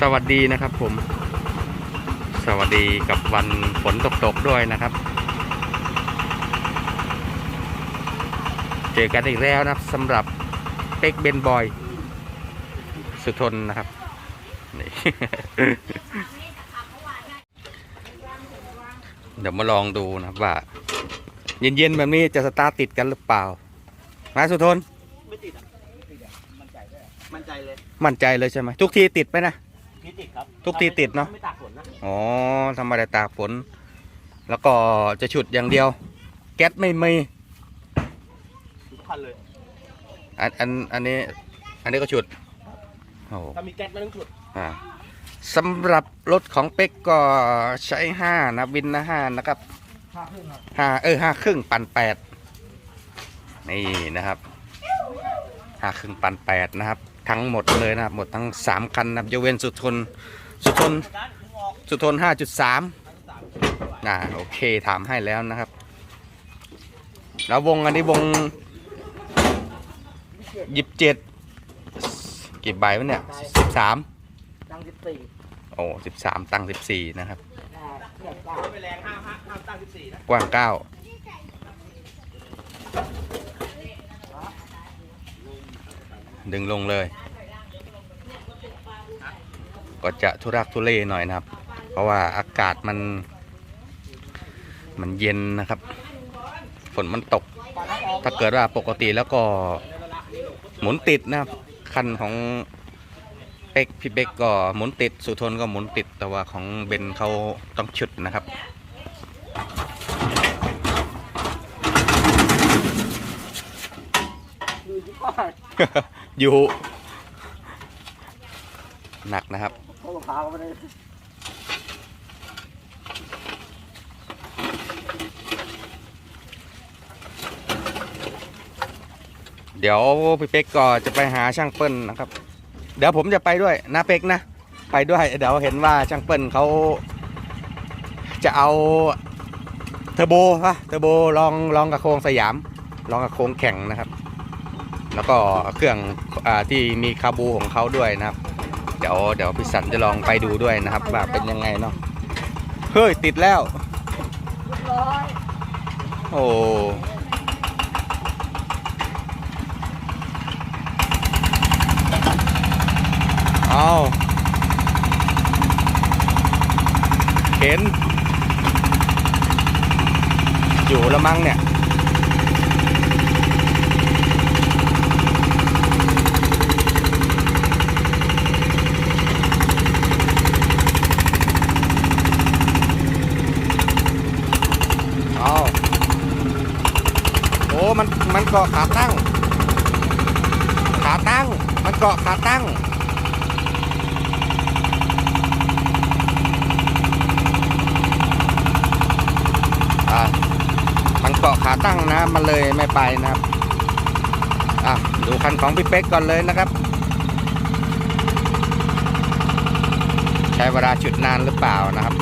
สวัสดีนะครับผม สวัสดีกับวันฝนตกๆด้วยนะครับ เจอกันอีกแล้วนะครับสำหรับเป็กเบนบอย สุทนนะครับนี่เดี๋ยวมาลองดูนะครับว่า เย็นๆแบบนี้จะสตาร์ทติดกันหรือเปล่ามาสุทน ไม่ติดอะติดอะมั่นใจด้วยมั่นใจเลย มั่นใจเลยใช่ไหมทุกทีติดไหมนะพี่ ติดครับทุกทีติดเนอะ ไม่ตากฝนนะอ๋อธรรมดาตากฝน แล้วก็จะฉุดอย่างเดียว แก๊สไม่มีทุกคันเลย อันอันอันนี้ อันนี้ก็ฉุดโอ้ถ้ามีแก๊สไม่ต้องฉุดอ่าสำหรับรถของเป็กก็ใช้ห้านะวินนะห้านะครับค่าเครื่องครับห้าเออห้าครึ่งปันแปดนี่นะครับห้าครึ่งปันแปดนะครับ ทั้งหมดเลยนะครับ หมดทั้งสามคันนะครับยกเว้นสุทนสุทนการถึงออกสุทนห้าจุดสามสามอ่าโอเคถามให้แล้วนะครับ แล้ววงอันนี้วงยิบเจ็ดกี่ใบวะเนี่ยสิบสามตั้งสิบสี่โอ้สิบสามตั้งสิบสี่นะครับเกือบเก้าไม่แรงห้ามห้ามห้ามตั้งสิบสี่นะกว้างเก้า ดึงลงเลย ก็จะทุรักทุเลหน่อยนะครับ เพราะว่าอากาศมัน มันเย็นนะครับ ฝนมันตก ถ้าเกิดว่าปกติแล้วก็หมุนติดนะครับ คันของเป็กพี่เป็กก็หมุนติด สุทนก็หมุนติด แต่ว่าของเบนเขาต้องชุดนะครับดูที่ป้า อยู่ หนักนะครับเขาลูกค้าไม่ได้เดี๋ยวพี่เป็กก็จะไปหาช่างเปิ้ลนะครับ เดี๋ยวผมจะไปด้วยนะเป็กนะ ไปด้วย เดี๋ยวเห็นว่าช่างเปิ้ลเขาจะเอาเทอร์โบฮะเทอร์โบลองลองกับโครงสยาม ลองกับโครงแข็งนะครับ แล้วก็เครื่องอที่มีคาบูของเขาด้วยนะครับ เดี๋ยวเดี๋ยวพี่สันจะลองไปดูด้วยนะครับว่าเป็นยังไงเนาะเฮ้ยติดแล้วโอ้เอาเห็นอยู่ล้วมั้งเนี่ย เอาโอ้ มัน มันเกาะขาตั้ง ขาตั้ง มันเกาะขาตั้ง อะ มันเกาะขาตั้งนะ มันเลยไม่ไปนะครับ อะ ดูคันของพี่เป๊กก่อนเลยนะครับ ใช้เวลาจุดนานหรือเปล่านะครับ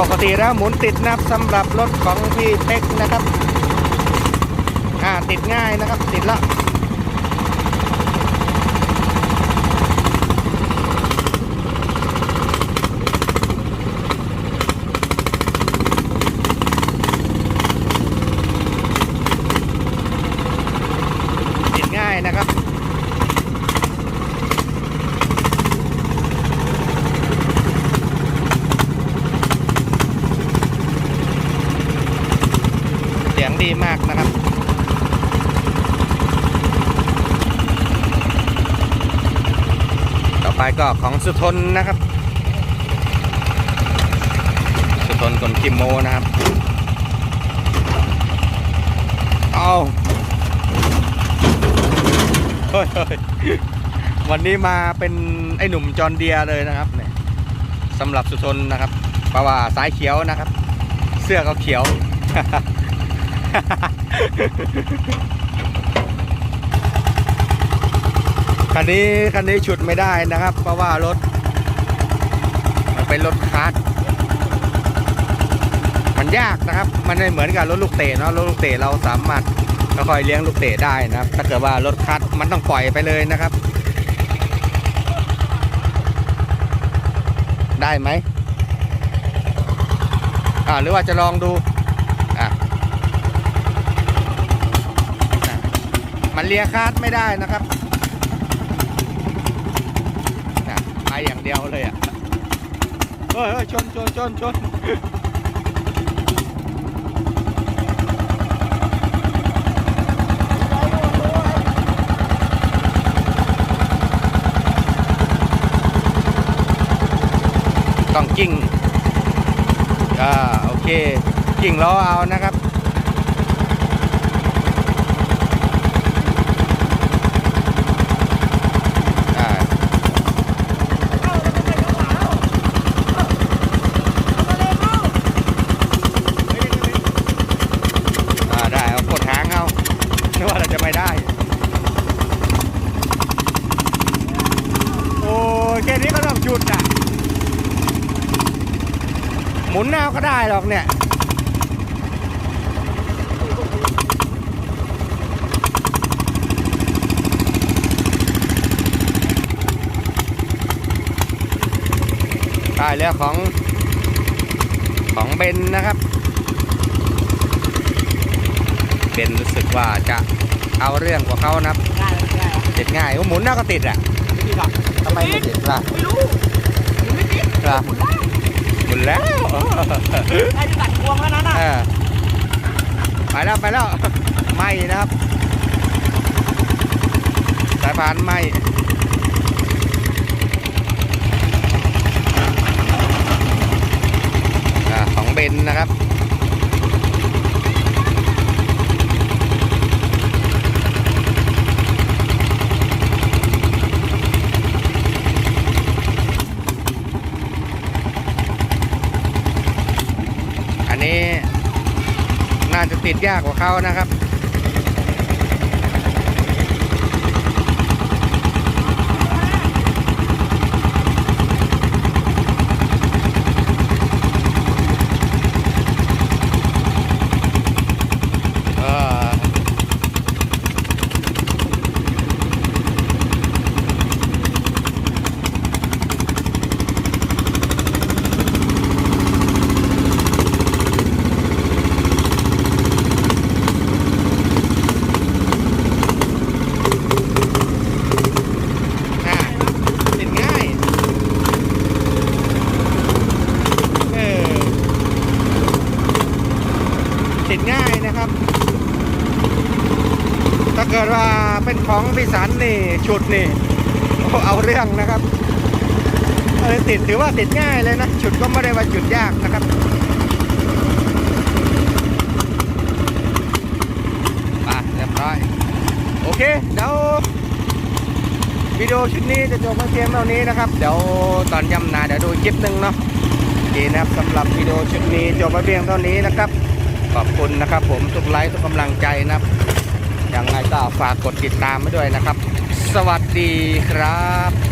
ปกติแล้วหมุนติดนะครับสำหรับรถของพี่เป๊กนะครับ อ่าติดง่ายนะครับ ติดละติดง่ายนะครับ เสียงดีมากนะครับ ต่อไป ก็ของสุทนนะครับ สุทนคนกิมโมนะครับ เอาเฮ้ยวันนี้มาเป็นไอ้หนุ่มจอนเดียเลยนะครับเนี่ยสำหรับสุทนนะครับเพราะว่าสายเขียวนะครับ เสื้อเขาเขียว คันนี้คันนี้ฉุดไม่ได้นะครับ เพราะว่ารถ มันเป็นรถคาร์มันยากนะครับ มันไม่เหมือนกับรถลูกเตะเนาะรถลูกเตะเราสามารถค่อยเลี้ยงลูกเตะได้นะครับ ถ้าเกิดว่ารถคัดมันต้องปล่อยไปเลยนะครับ ได้ไหมอ่าหรือว่าจะลองดูอะมันเลียคาดไม่ได้นะครับ อย่างเดียวเลยอะเฮ้ยเฮ้ยชนชนชนชนต้องกิ้งอ่าโอเคกิ้งล้อเอานะครับ อ่า อ่า ได้ เอากดหางเอานึกว่าเราจะไม่ได้ โอ้ย แค่นี้ก็ต้องหยุดอะ หมุนแนวก็ได้หรอกเนี่ยได้แล้วของของเบนนะครับ เบนรู้สึกว่าจะเอาเรื่องกว่าเขานะครับง่ายง่ายติดง่ายว่าหมุนแนวก็ติดอะไม่ดีหรอก ทำไมไม่ติดล่ะไม่รู้มันไม่ติดล่ะหมุนแล้วไอ้ที่ตัดพวงแล้วนั้นน่ะเออไปแล้วไปแล้วไหมนะครับ สายพานไหมอ่าของเบนนะครับ อันนี้ การจะติดยากกว่าเขานะครับ เอออะติดง่าย เออ ติดง่ายนะครับ ถ้า เกิดว่าเป็นของพิสันนี่ฉุดนี่เอาเรื่องนะครับเออติดถือว่าติดง่ายเลยนะฉุดก็ไม่ได้ว่าจุดยากนะครับมาเรียบร้อย โอเค เดี๋ยววิดีโอชุดนี้จะจบมาเพียงเท่านี้นะครับ เดี๋ยวตอนย่ำนาเดี๋ยวดูคลิปหนึ่งเนาะโอเคนะครับสำหรับวิดีโอชุดนี้จบมาเพียงเท่านี้นะครับ ขอบคุณนะครับ ผมทุกไลค์ทุกกำลังใจนะครับ ยังไงก็ฝากกดติดตามไว้ด้วยนะครับ สวัสดีครับ